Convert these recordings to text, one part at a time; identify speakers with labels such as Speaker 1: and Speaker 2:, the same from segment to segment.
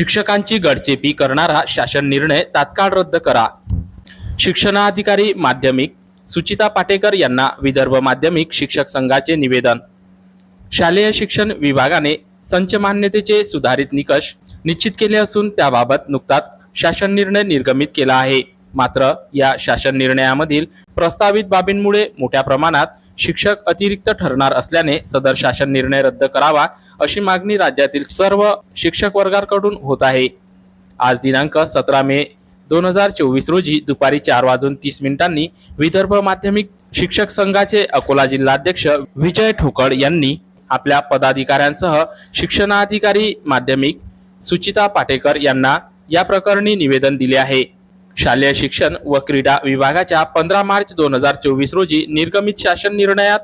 Speaker 1: शिक्षकांची गडचेपी करणारा शासन निर्णय तात्काळ रद्द करा. शिक्षणाधिकारी माध्यमिक सुचिता पाटेकर यांना विदर्भ माध्यमिक शिक्षक संघाचे निवेदन. शालेय शिक्षण विभागाने संच मान्यतेचे सुधारित निकष निश्चित केले असून त्याबाबत नुकताच शासन निर्णय निर्गमित केला आहे. मात्र या शासन निर्णयामधील प्रस्तावित बाबींमुळे मोठ्या प्रमाणात शिक्षक अतिरिक्त ठरणार असल्याने सदर शासन निर्णय रद्द करावा अशी मागणी राज्यातील सर्व शिक्षक वर्गाकडून होत आहे. आज दिनांक सतरा मे दोन हजार चोवीस रोजी दुपारी चार वाजून तीस मिनिटांनी विदर्भ माध्यमिक शिक्षक संघाचे अकोला जिल्हाध्यक्ष विजय ठोकड यांनी आपल्या पदाधिकाऱ्यांसह शिक्षणाधिकारी माध्यमिक सुचिता पाटेकर यांना या प्रकरणी निवेदन दिले आहे. शालेय शिक्षण व क्रीडा विभागाच्या पंधरा मार्च दोन हजार चोवीस रोजी निर्गमित शासन निर्णयात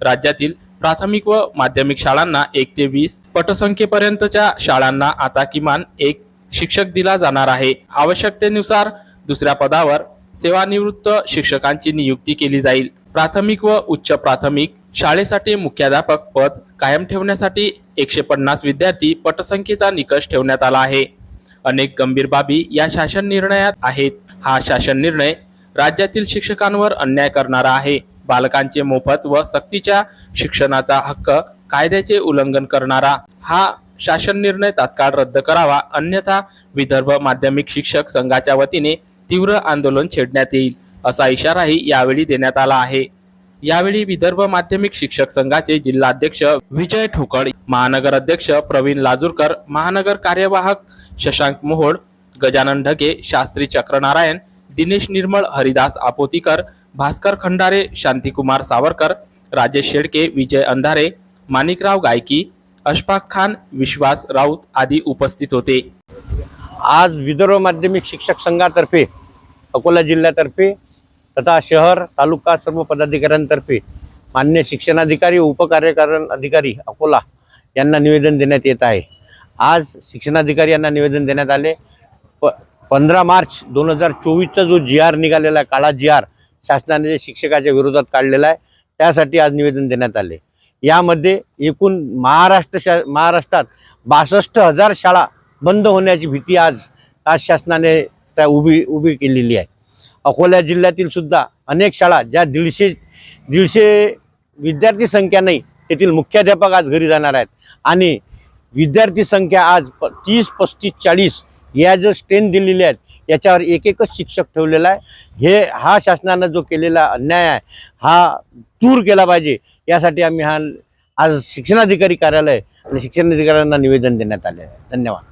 Speaker 1: राज्यातील प्राथमिक व माध्यमिक शाळांना एक ते वीस पटसंख्येपर्यंतच्या शाळांना आता किमान एक शिक्षक दिला जाणार आहे. आवश्यकतेनुसार दुसऱ्या पदावर सेवानिवृत्त शिक्षकांची नियुक्ती केली जाईल. प्राथमिक व उच्च प्राथमिक शाळेसाठी मुख्याध्यापक पद कायम ठेवण्यासाठी एकशे पन्नास विद्यार्थी पटसंख्येचा निकष ठेवण्यात आला आहे. अनेक गंभीर बाबी या शासन निर्णयात आहेत. हा शासन निर्णय राज्यातील शिक्षकांवर अन्याय करणारा आहे. बालकांचे मोफत व सक्तीच्या शिक्षणाचा हक्क कायद्याचे उल्लंघन करणारा हा शासन निर्णय तात्काळ रद्द करावा. अन्यथा विदर्भ माध्यमिक शिक्षक संघाच्या वतीने तीव्र आंदोलन छेडण्यात येईल असा इशाराही यावेळी देण्यात आला आहे. यावेळी विदर्भ माध्यमिक शिक्षक संघाचे जिल्हाध्यक्ष विजय ठोकळ महानगर अध्यक्ष प्रवीण लाजूरकर महानगर कार्यवाहक शशांक मोहोळ गजानन ढगे शास्त्री चक्रनारायण दिनेश निर्मळ हरिदास आपोतीकर भास्कर खंडारे शांतिकुमार सावरकर राजेश शेडके विजय अंधारे माणिकराव गायकी अशफाक खान विश्वास राऊत आदी उपस्थित होते.
Speaker 2: आज विदर्भ माध्यमिक शिक्षक संघातर्फे अकोला जिल्ह्यातर्फे तथा शहर तालुका सर्व पदाधिकाऱ्यांतर्फे मान्य शिक्षणाधिकारी उपकार्यकारण अधिकारी अकोला यांना निवेदन देण्यात येत आहे. आज शिक्षणाधिकारी यांना निवेदन देण्यात आले. प पंधरा मार्च दोन हजार चोवीसचा जो जी आर निघालेला आहे काळा जी आर शासनाने जे शिक्षकाच्या विरोधात काढलेला आहे त्यासाठी आज निवेदन देण्यात आले. यामध्ये एकूण महाराष्ट्र शा महाराष्ट्रात बासष्ट हजार शाळा बंद होण्याची भीती आज आज शासनाने त्या उभी उभी केलेली आहे. अकोला जिल्ह्यातील सुद्धा अनेक शाळा ज्या दीडशे दीडशे विद्यार्थी संख्या नाही तेथील मुख्याध्यापक आज घरी जाणार आहेत. आणि विद्यार्थी संख्या आज प तीस पस्तीस चाळीस या जो स्ट्रेन दिलेली आहेत याच्यावर एक एकच शिक्षक ठेवलेला आहे. हे हा शासनानं जो केलेला अन्याय आहे हा दूर केला पाहिजे. यासाठी आम्ही हा आज शिक्षणाधिकारी कार्यालय आणि शिक्षणाधिकाऱ्यांना निवेदन देण्यात आले आहे धन्यवाद.